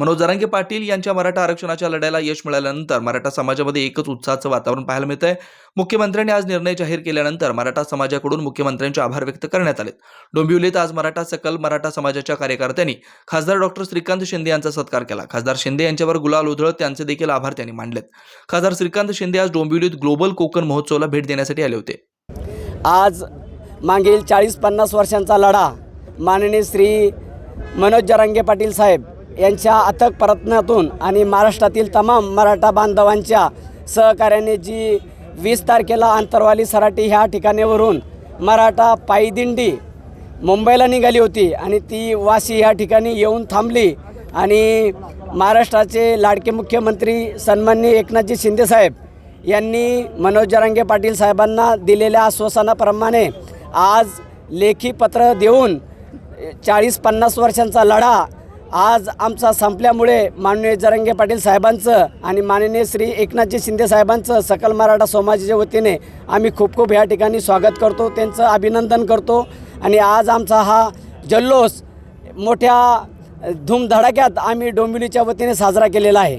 मनोज जरांगे पाटील यांच्या मराठा आरक्षणाच्या लढ्याला यश मिळाल्यानंतर मराठा समाजामध्ये एकच उत्साहाचं वातावरण पाहायला मिळत आहे मुख्यमंत्र्यांनी आज निर्णय जाहीर केल्यानंतर मराठा समाजाकडून मुख्यमंत्र्यांचे आभार व्यक्त करण्यात आले डोंबिवलीत आज मराठा सकल मराठा समाजाच्या कार्यकर्त्यांनी खासदार डॉक्टर श्रीकांत शिंदे यांचा सत्कार केला. खासदार शिंदे यांच्यावर गुलाल उधळत त्यांचे देखील आभार त्यांनी मानलेत. खासदार श्रीकांत शिंदे आज डोंबिवलीत ग्लोबल कोकण महोत्सवाला भेट देण्यासाठी आले होते. आज मागील चाळीस पन्नास वर्षांचा लढा माननीय श्री मनोज जरांगे पाटील साहेब यांच्या अथक प्रयत्नातून आणि महाराष्ट्रातील तमाम मराठा बांधवांच्या सहकार्याने जी वीस तारखेला आंतरवाली सराटी ह्या ठिकाणीवरून मराठा पायदिंडी मुंबईला निघाली होती आणि ती वाशी ह्या ठिकाणी येऊन थांबली. आणि महाराष्ट्राचे लाडके मुख्यमंत्री सन्माननीय एकनाथजी शिंदेसाहेब यांनी मनोज जरांगे पाटील साहेबांना दिलेल्या आश्वासनाप्रमाणे आज लेखी पत्र देऊन चाळीस पन्नास वर्षांचा लढा आज आमचा संपल्यामुळे माननीय जरंगे पाटील साहेबांचं आणि माननीय श्री एकनाथजी शिंदे साहेबांचं सकल मराठा समाजाच्या वतीने आम्ही खूप खूप ह्या ठिकाणी स्वागत करतो त्यांचं अभिनंदन करतो. आणि आज आमचा हा जल्लोष मोठ्या धूमधडाक्यात आम्ही डोंबिवलीच्या वतीने साजरा केलेला आहे.